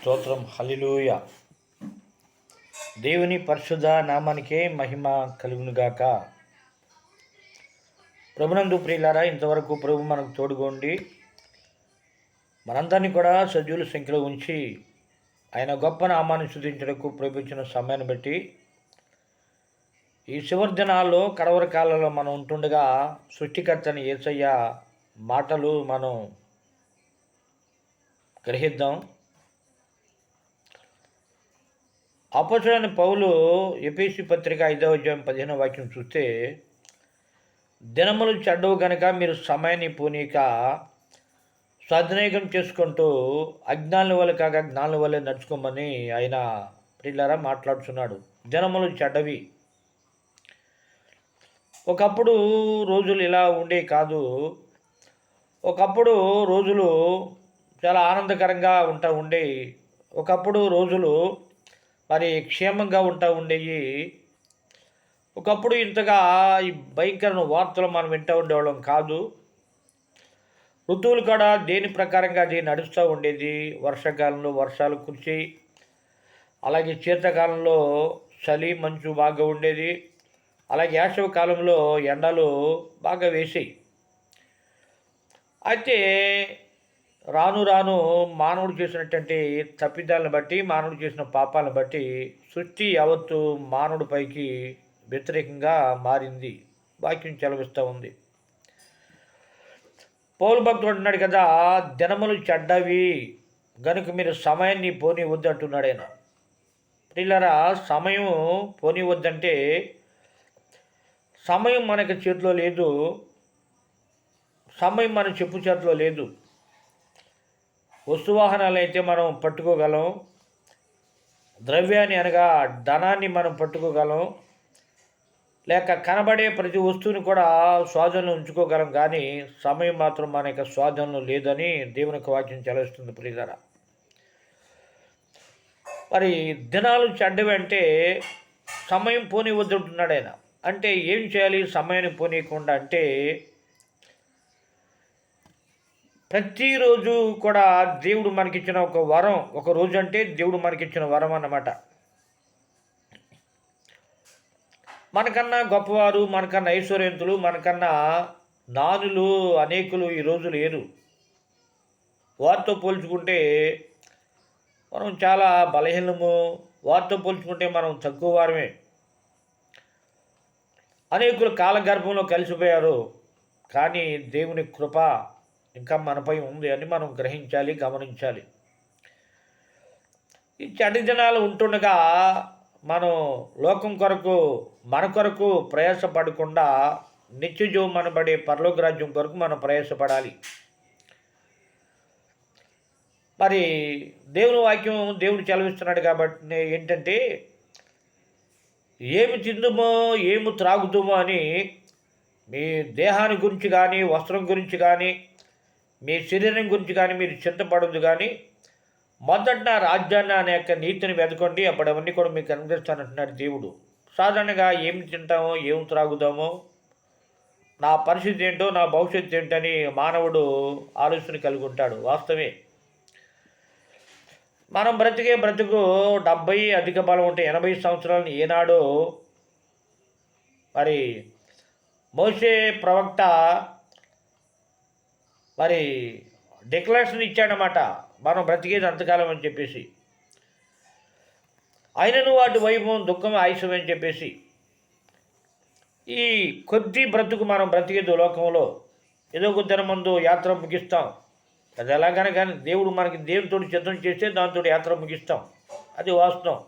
స్తోత్రం. హలిలూయ దేవుని పరిశుద్ధ నామానికే మహిమ కలుగునుగాక. ప్రభునందు ప్రియులారా ఇంతవరకు ప్రభు మనకు తోడుగోండి. మనందరినీ కూడా సజీవుల సంఖ్యలో ఉంచి ఆయన గొప్ప నామాన్ని శుద్ధించడానికి ప్రభు సమయాన్ని బట్టి ఈ చివరి దినాల్లో కడవరి కాలంలో మనం ఉంటుండగా సృష్టికర్తని ఏసయ్య మాటలు మనం గ్రహిద్దాం. అపచుడని పౌలు ఎపిసి పత్రిక ఐదవ అధ్యాయం పదిహేనవ వాక్యం చూస్తే దినములు చెడ్డవు కనుక మీరు సమయాన్ని పూనీక సద్వినియోగం చేసుకుంటూ అజ్ఞానుల వల్ల కాక జ్ఞానుల వల్లే నడుచుకోమని ఆయన పిల్లరా మాట్లాడుతున్నాడు దినములు చెడ్డవి. ఒకప్పుడు రోజులు ఇలా ఉండే కాదు. ఒకప్పుడు రోజులు చాలా ఆనందకరంగా ఉంటా ఉండే ఒకప్పుడు రోజులు మరి క్షేమంగా ఉంటా ఉండేవి ఒకప్పుడు ఇంతగా ఈ భయంకర వార్తలు మనం వింటూ ఉండేవాళ్ళం కాదు. ఋతువులు కూడా దేని ప్రకారంగా అది నడుస్తూ ఉండేది? వర్షాకాలంలో వర్షాలు కురిసి అలాగే శీతాకాలంలో చలి మంచు బాగా ఉండేది. అలాగే వేసవి కాలంలో ఎండలు బాగా వేసాయి. అయితే రాను రాను మానవుడు చేసినటువంటి తప్పిదాలను బట్టి మానవుడు చేసిన పాపాలను బట్టి సృష్టి యావత్తు మానవుడి పైకి వ్యతిరేకంగా మారింది. వాక్యం చెలవిస్తూ ఉంది. పౌరు భక్తుడు అంటున్నాడు కదా దినములు చెడ్డవి గనుక మీరు సమయాన్ని పోనివద్దు అంటున్నాడు ఆయన. పిల్లరా సమయం పోనివద్దంటే సమయం మనకి చేతిలో లేదు సమయం మన చెప్పు చేతిలో లేదు. వస్తువాహనాలు అయితే మనం పట్టుకోగలం. ద్రవ్యాన్ని అనగా ధనాన్ని మనం పట్టుకోగలం. లేక కనబడే ప్రతి వస్తువుని కూడా స్వాధీనంలో ఉంచుకోగలం. కానీ సమయం మాత్రం మన యొక్క స్వాధీనంలో లేదని దేవుని యొక్క వాక్యం చెలవిస్తుంది ప్రియులరా మరి దినాలు చెడ్డవి అంటే సమయం పోనివద్దుంటున్నాడు ఆయన. అంటే ఏం చేయాలి? సమయాన్ని పోనీయకుండా అంటే ప్రతిరోజు కూడా దేవుడు మనకిచ్చిన ఒక వరం ఒక రోజు అంటే దేవుడు మనకిచ్చిన వరం అన్నమాట. మనకన్నా గొప్పవారు మనకన్నా ఐశ్వర్యంతులు మనకన్నా నానులు అనేకులు ఈ రోజు లేరు. వారితో పోల్చుకుంటే మనం చాలా బలహీనము వారితో పోల్చుకుంటే మనం తక్కువ వారమే. అనేకులు కాలగర్భంలో కలిసిపోయారు కానీ దేవుని కృప ఇంకా మనపై ఉంది అని మనం గ్రహించాలి గమనించాలి. ఈ చెడు దినాలు ఉంటుండగా మనం లోకం కొరకు మన కొరకు ప్రయాసపడకుండా నిత్యజీవమనబడే పరలోక రాజ్యం కొరకు మనం ప్రయాసపడాలి. మరి దేవుని వాక్యం దేవుడు చలవిస్తున్నాడు కాబట్టి ఏంటంటే ఏమి తిందుమో ఏమి త్రాగుతామో అని మీ దేహాన్ని గురించి కానీ వస్త్రం గురించి కానీ మీ శరీరం గురించి కానీ మీరు చింతపడదు కానీ మొదట నా రాజ్యాన్ని అనే యొక్క నీతిని వెతకండి అప్పుడు అవన్నీ కూడా మీకు అనుగ్రహిస్తానంటున్నాడు దేవుడు. సాధారణంగా ఏమి తింటామో ఏం త్రాగుదామో నా పరిస్థితి ఏంటో నా భవిష్యత్తు ఏంటని మానవుడు ఆలోచన కలిగి ఉంటాడు వాస్తవే మనం బ్రతికే బ్రతుకు డెబ్బై అధిక బలం ఉంటే ఎనభై సంవత్సరాలు ఏనాడో మరి మోసే ప్రవక్త మరి డిక్లరేషన్ ఇచ్చాడనమాట మనం బ్రతికేది అంతకాలం అని చెప్పేసి. అయినను వాటి వైభవం దుఃఖం ఆయుషం అని చెప్పేసి. ఈ కొద్ది బ్రతుకు మనం బ్రతికేది లోకంలో ఏదో కొద్ది ముందు యాత్ర ముగిస్తాం. అది ఎలాగైనా కానీ దేవుడు మనకి దేవునితో చిత్తం చేస్తే దాంతో యాత్ర ముగిస్తాం. అది వాస్తవం.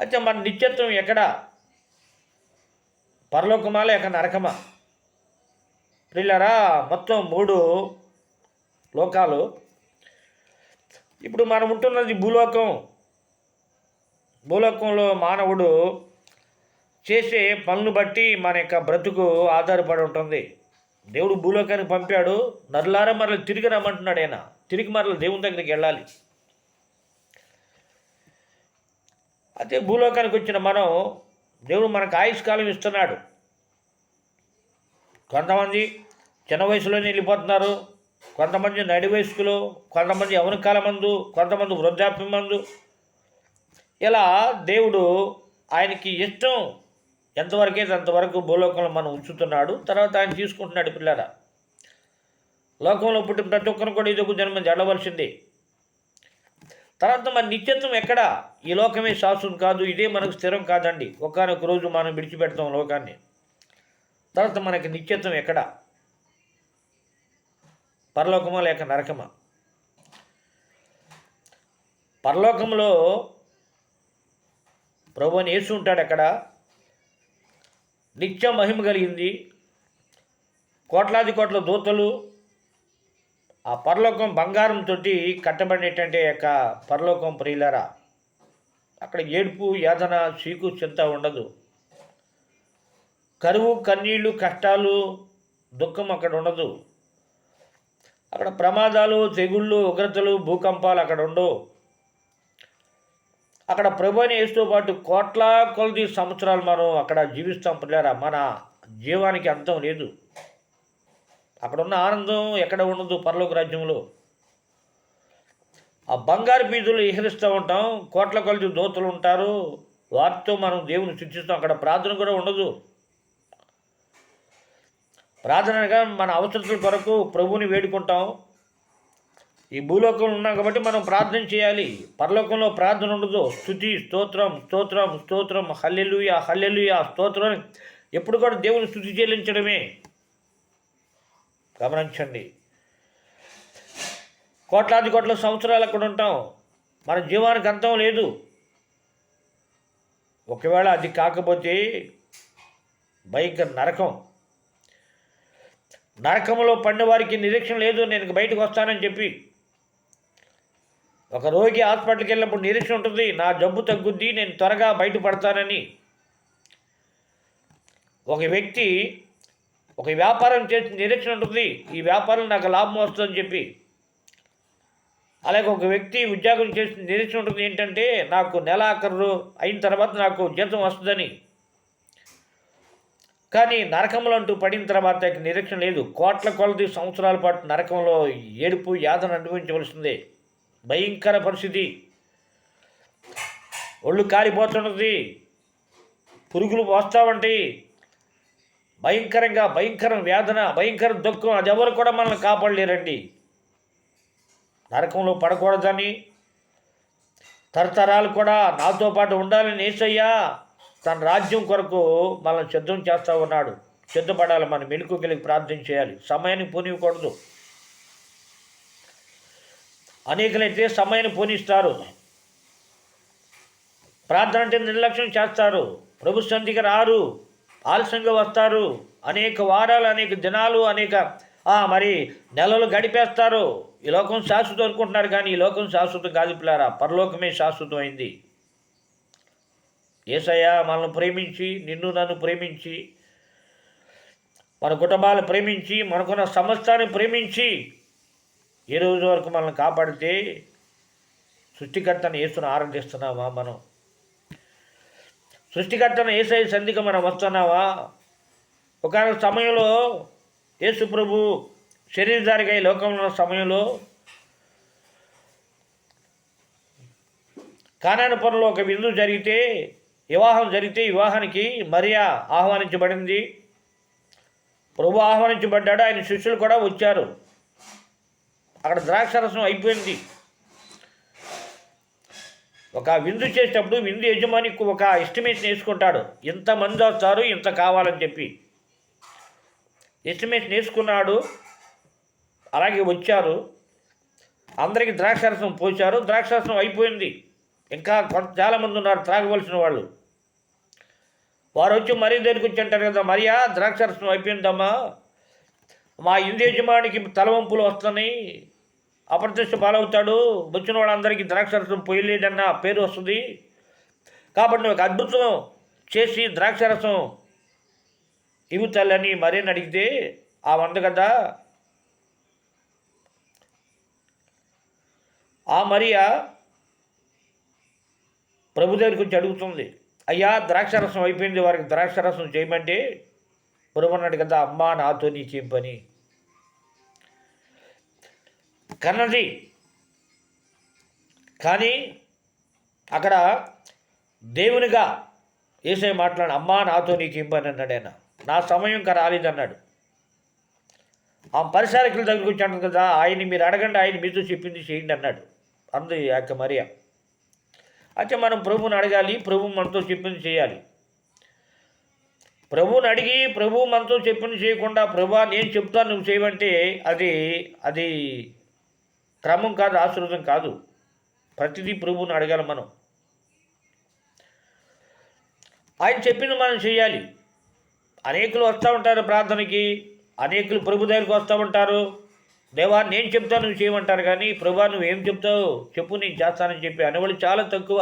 అయితే మన నిత్యత్వం ఎక్కడ? పరలోకమాలో ఎక్కడ నరకమా? ప్రిల్లరా మొత్తం మూడు లోకాలు. ఇప్పుడు మనం ఉంటున్నది భూలోకం. భూలోకంలో మానవుడు చేసే పనులు బట్టి మన యొక్క బ్రతుకు ఆధారపడి ఉంటుంది. దేవుడు భూలోకానికి పంపాడు. నరులారా మరలు తిరిగి రమ్మంటున్నాడు ఆయన. తిరిగి మరలు దేవుని దగ్గరికి వెళ్ళాలి. అయితే భూలోకానికి వచ్చిన మనం దేవుడు మనకు ఆయుష్కాలం ఇస్తున్నాడు. కొంతమంది చిన్న వయసులోనే వెళ్ళిపోతున్నారు కొంతమంది నడి వయస్కులు కొంతమంది యవనకాల మందు కొంతమంది వృద్ధాప్య మందు. ఇలా దేవుడు ఆయనకి ఇష్టం ఎంతవరకైతే అంతవరకు భూలోకంలో మనం ఉంచుతున్నాడు తర్వాత ఆయన తీసుకుంటున్నాడు పిల్లల. లోకంలో పుట్టిన ప్రతి ఒక్కరు కూడా ఇదొక జన్మ జడవలసిందే తర్వాత మన నిత్యత్వం ఎక్కడ? ఈ లోకమే శాశ్వతం కాదు ఇదే మనకు స్థిరం కాదండి. ఒకనొక రోజు మనం విడిచిపెడతాం లోకాన్ని. తర్వాత మనకి నిత్యత్వం ఎక్కడ? పరలోకమా లేక నరకమా? పరలోకంలో ప్రభు అని యేసు ఉంటాడు అక్కడ. నిత్యం మహిమ కలిగింది. కోట్లాది కోట్ల దూతలు ఆ పరలోకం బంగారంతో కట్టబడినటువంటి యొక్క పరలోకం ప్రియులరా అక్కడ ఏడుపు యాతన చీకు చింత ఉండదు. కరువు కన్నీళ్ళు కష్టాలు దుఃఖం అక్కడ ఉండదు. అక్కడ ప్రమాదాలు తెగుళ్ళు ఉగ్రతలు భూకంపాలు అక్కడ ఉండవు. అక్కడ ప్రభుని వేస్తూ పాటు కోట్ల కొలది సంవత్సరాలు మనం అక్కడ జీవిస్తాం పిల్లరా. మన జీవానికి అంతం లేదు. అక్కడ ఉన్న ఆనందం ఎక్కడ ఉండదు పరలోక రాజ్యంలో. ఆ బంగారు బీజులు విహరిస్తూ ఉంటాం. కోట్ల కొలది దోతలు ఉంటారు. వారితో మనం దేవుని శిక్షిస్తాం అక్కడ ప్రార్థన కూడా ఉండదు. ప్రార్థనగా మన అవసరతల కొరకు ప్రభువుని వేడుకుంటాం. ఈ భూలోకంలో ఉన్నాం కాబట్టి మనం ప్రార్థన చేయాలి. పరలోకంలో ప్రార్థన ఉండదు. స్థుతి స్తోత్రం స్తోత్రం స్తోత్రం హల్లెలుయ హల్లెలుయ స్తోత్రం ఎప్పుడు కూడా దేవుని స్థుతి చెల్లించడమే. గమనించండి. కోట్లాది కోట్ల సంవత్సరాలు అక్కడ ఉంటాం. మన జీవానికి అంతం లేదు. ఒకవేళ అది కాకపోతే భయంకర నరకం. నరకంలో పడిన వారికి నిరీక్షణ లేదు నేను బయటకు వస్తానని చెప్పి. ఒక రోగి హాస్పిటల్కి వెళ్ళినప్పుడు నిరీక్షణ ఉంటుంది నా జబ్బు తగ్గుద్ది నేను త్వరగా బయటపడతానని. ఒక వ్యక్తి ఒక వ్యాపారం చేసి నిరీక్షణ ఉంటుంది ఈ వ్యాపారం నాకు లాభం వస్తుందని చెప్పి. అలాగే ఒక వ్యక్తి ఉద్యోగం చేసి నిరీక్షణ ఉంటుంది ఏంటంటే నాకు నెల ఆఖరు అయిన తర్వాత నాకు జీతం వస్తుందని. కానీ నరకంలో అంటూ పడిన తర్వాత నిరీక్షణ లేదు. కోట్ల కొలది సంవత్సరాల పాటు నరకంలో ఏడుపు యాదన అనుభవించవలసిందే. భయంకర పరిస్థితి. ఒళ్ళు కాలిపోతున్నది. పురుగులు పోస్తావంటి భయంకరంగా భయంకర వేదన భయంకర దుఃఖం అది ఎవరు కూడా మనల్ని కాపాడలేరండి. నరకంలో పడకూడదని తరతరాలు కూడా నాతో పాటు ఉండాలని ఏసయ్యా తన రాజ్యం కొరకు మనల్ని సిద్ధం చేస్తూ ఉన్నాడు. సిద్ధపడాలి మనం మెలకు ప్రార్థన చేయాలి. సమయాన్ని పూనివ్వకూడదు. అనేకలైతే సమయాన్ని పూనిస్తారు. ప్రార్థన అంటే నిర్లక్ష్యం చేస్తారు. ప్రభు సంధికి రారు. ఆలస్యంగా వస్తారు. అనేక వారాలు అనేక దినాలు అనేక మరి నెలలు గడిపేస్తారు. ఈ లోకం శాశ్వతం అనుకుంటున్నారు కానీ ఈ లోకం శాశ్వతం కాదు పిల్లారా. పరలోకమే శాశ్వతమైంది. ఏసయ్య మనల్ని ప్రేమించి నిన్ను నన్ను ప్రేమించి మన కుటుంబాలను ప్రేమించి మనకున్న సమస్తాన్ని ప్రేమించి ఏ రోజు వరకు మనల్ని కాపాడితే సృష్టికర్తను యేసును ఆరాధిస్తున్నావా మనం? సృష్టికర్తను ఏసై సంధికి మనం వస్తున్నావా? ఒక సమయంలో యేసు ప్రభు శరీరధారిగా ఈ లోకంలో ఉన్న సమయంలో పనులు ఒక విందు జరిగితే వివాహం జరిగితే వివాహానికి మరియా ఆహ్వానించబడింది. ప్రభు ఆహ్వానించబడ్డాడు. ఆయన శిష్యులు కూడా వచ్చారు. అక్కడ ద్రాక్షరసం అయిపోయింది. ఒక విందు చేసేటప్పుడు విందు యజమాని ఒక ఎస్టిమేషన్ వేసుకుంటాడు ఇంతమంది వస్తారు ఇంత కావాలని చెప్పి. ఎస్టిమేషన్ వేసుకున్నాడు అలాగే వచ్చారు. అందరికీ ద్రాక్షరసం పోశారు. ద్రాక్షరసం అయిపోయింది. ఇంకా కొంత చాలామంది ఉన్నారు త్రాగవలసిన వాళ్ళు. వారు వచ్చి మరీ దగ్గరికి వచ్చి అంటారు కదా మరియా ద్రాక్షరసం అయిపోయిందమ్మా. మా ఇంటి యజమానికి తలవంపులు వస్తున్నాయి. అప్రత్యక్ష పాలవుతాడు. వచ్చిన వాళ్ళందరికీ ద్రాక్షరసం పోయలేదన్న పేరు వస్తుంది. కాబట్టి నువ్వు ఒక అద్భుతం చేసి ద్రాక్షరసం ఇవి తల్లని మరేని అడిగితే ఆ వంద కదా? ఆ మరియా ప్రభు దగ్గరికి వచ్చి అడుగుతుంది అయ్యా ద్రాక్షరసం అయిపోయింది వారికి ద్రాక్షరసం చేయమంటే? ప్రభు అన్నాడు కదా అమ్మా నాతో నీ చేం పని కన్నది. కానీ అక్కడ దేవునిగా ఏసై మాట్లాడు అమ్మా నాతో నీకు ఏం అన్నాడు ఆయన. నా సమయం ఇంకా రాలేదన్నాడు ఆ పరిసారకుల దగ్గరికి వచ్చాను కదా ఆయన్ని మీరు అడగండి ఆయన మీతో చెప్పింది చేయండి అన్నాడు. అంది యొక్క మరియా. అయితే మనం ప్రభువుని అడగాలి ప్రభు మనతో చెప్పింది చేయాలి. ప్రభువుని అడిగి ప్రభు మనతో చెప్పింది చేయకుండా ప్రభా నేను చెప్తాను నువ్వు చేయమంటే అది అది క్రమం కాదు ఆశీర్వదం కాదు. ప్రతిదీ ప్రభువుని అడగాలి మనం. ఆయన చెప్పింది మనం చేయాలి. అనేకులు వస్తూ ఉంటారు ప్రార్థనకి అనేకులు ప్రభు దగ్గరికి వస్తూ ఉంటారు. దేవా నేను చెప్తాను నువ్వు చేయమంటారు కానీ ప్రభా నువ్వు ఏం చెప్తావు? చెప్పు నేను చేస్తానని చెప్పి అనేవాళ్ళు చాలా తక్కువ.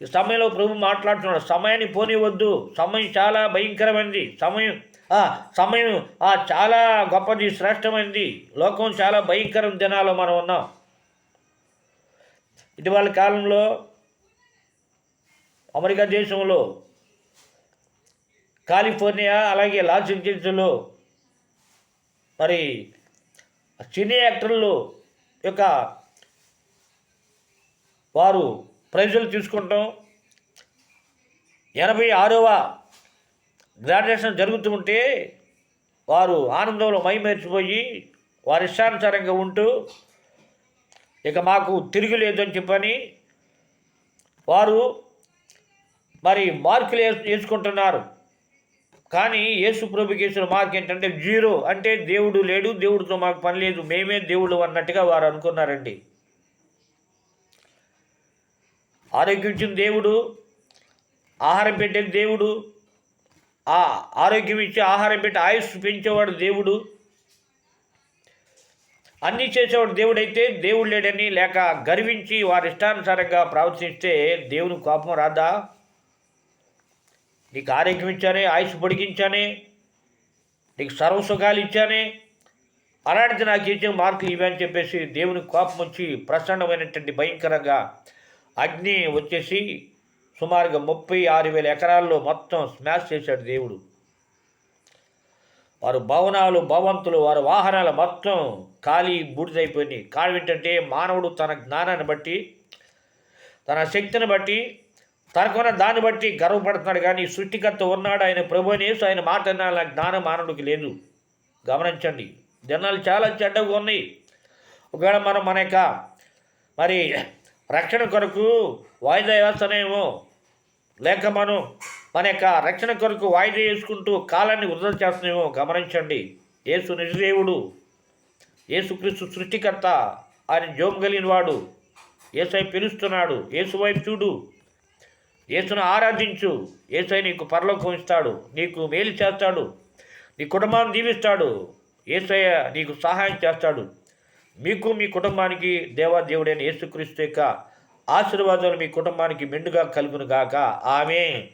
ఈ సమయంలో ప్రభు మాట్లాడుతున్నాడు సమయాన్ని పోనివద్దు సమయం చాలా భయంకరమైనది సమయం ఆ, సమయం ఆ, చాలా గొప్పది శ్రేష్టమైనది లోకం చాలా భయంకరం దినాల్లో మనం ఉన్నాం. ఇటీవల కాలంలో అమెరికా దేశంలో కాలిఫోర్నియా అలాగే లాస్ ఏంజల్స్లో మరి సినీ యాక్టర్లు యొక్క వారు ప్రైజులు తీసుకుంటాం. ఎనభై ఆరవ గ్రాడ్యుయేషన్ జరుగుతూ ఉంటే వారు ఆనందంలో మైమేర్చిపోయి వారి ఇష్టానుసారంగా ఉంటూ ఇక మాకు తిరిగి లేదని చెప్పని వారు మరి మార్కులు వేసుకుంటున్నారు. కానీ యేసు ప్రభుకి వేసిన మార్క్ ఏంటంటే జీరో. అంటే దేవుడు లేడు దేవుడితో మాకు పని లేదు మేమే దేవుడు అన్నట్టుగా వారు అనుకున్నారండి. ఆరోగ్యం ఇచ్చిన దేవుడు ఆహారం పెట్టే దేవుడు ఆ ఆరోగ్యం ఇచ్చి ఆహారం పెట్టి ఆయుష్ పెంచేవాడు దేవుడు. అన్నీ చేసేవాడు దేవుడైతే దేవుడు లేడని లేక గర్వించి వారి ఇష్టానుసారంగా ప్రవర్తిస్తే దేవుని కోపం రాదా? నీకు ఆరోగ్యం ఇచ్చానే ఆయుష్ పొడిగించానే నీకు సర్వసుఖాలు ఇచ్చానే అలాంటిది నాకు ఇచ్చిన మార్కులు ఇవి అని చెప్పేసి దేవుని కోపం వచ్చి ప్రసన్నమైనటువంటి భయంకరంగా అగ్ని వచ్చేసి సుమారుగా ముప్పై ఆరు వేల ఎకరాల్లో మొత్తం స్మాష్ చేశాడు దేవుడు. వారు భవనాలు భవంతులు వారి వాహనాలు మొత్తం ఖాళీ బూడిదైపోయినాయి. కారణం ఏంటంటే మానవుడు తన జ్ఞానాన్ని బట్టి తన శక్తిని బట్టి తనకున్న దాన్ని బట్టి గర్వపడుతున్నాడు కానీ సృష్టికర్త ఉన్నాడు. ఆయన ప్రభునేసు ఆయన మాట వినాలన్న జ్ఞానం మానవుడికి లేదు. గమనించండి. జనాలు చాలా చెడ్డగా ఉన్నాయి. ఒకవేళ మనం మన యొక్క మరి రక్షణ కొరకు వాయిదా వేస్తానేమో లేక మనం మన యొక్క రక్షణ కొరకు వాయిదా వేసుకుంటూ కాలాన్ని వృధా చేస్తున్నామో గమనించండి. యేసు నిజదేవుడు యేసుక్రీస్తు సృష్టికర్త ఆయన జోము కలిగిన వాడు ఏసై పిలుస్తున్నాడు. ఏసు వైపు చూడు. యేసును ఆరాధించు. ఏసై నీకు పరలోకం ఇస్తాడు. నీకు మేలు చేస్తాడు. నీ కుటుంబాన్ని దీవిస్తాడు ఏసయ్య నీకు సహాయం చేస్తాడు. మీకు మీ కుటుంబానికి దేవాదేవుడైన యేసుక్రీస్తు యొక్క ఆశీర్వాదాలు మీ కుటుంబానికి మెండుగా కలుగును గాక. ఆమె